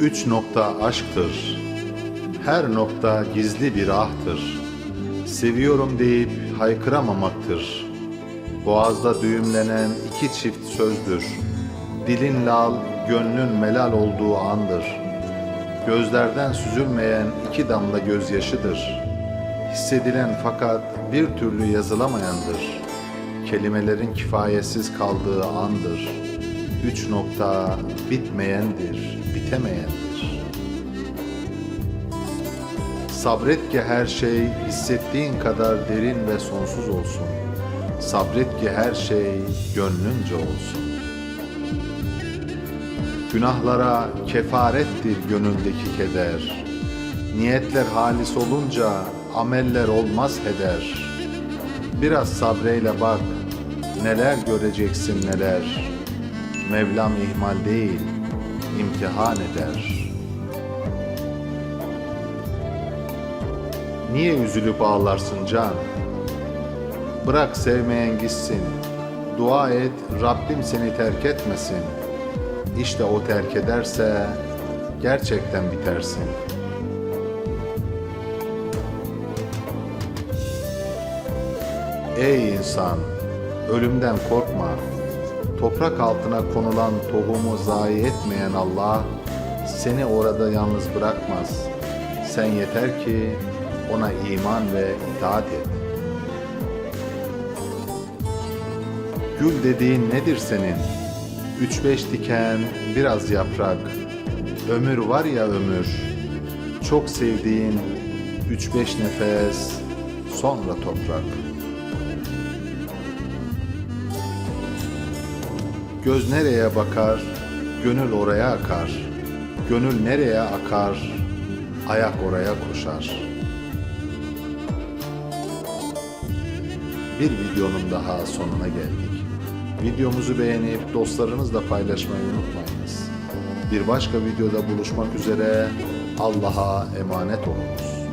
Üç nokta aşktır. Her nokta gizli bir ahtır. Seviyorum deyip haykıramamaktır. Boğazda düğümlenen iki çift sözdür. Dilin lal, gönlün melal olduğu andır. Gözlerden süzülmeyen iki damla gözyaşıdır. Hissedilen fakat bir türlü yazılamayandır. Kelimelerin kifayetsiz kaldığı andır. Üç nokta bitmeyendir, bitemeyendir. Sabret ki her şey hissettiğin kadar derin ve sonsuz olsun. Sabret ki her şey gönlünce olsun. Günahlara kefarettir gönüldeki keder. Niyetler halis olunca ameller olmaz heder. Biraz sabreyle bak, neler göreceksin neler. Mevlam ihmal değil, imtihan eder. Niye üzülüp ağlarsın can? Bırak sevmeyen gitsin. Dua et Rabbim seni terk etmesin. İşte o terk ederse gerçekten bitersin. Ey insan, ölümden korkma. Toprak altına konulan tohumu zayi etmeyen Allah seni orada yalnız bırakmaz. Sen yeter ki ona iman ve itaat et. Gül dediğin nedir senin? Üç beş diken, biraz yaprak. Ömür var ya ömür. Çok sevdiğin üç beş nefes, sonra toprak. Göz nereye bakar, gönül oraya akar. Gönül nereye akar, ayak oraya koşar. Bir videonun daha sonuna geldik. Videomuzu beğenip dostlarınızla paylaşmayı unutmayınız. Bir başka videoda buluşmak üzere Allah'a emanet olunuz.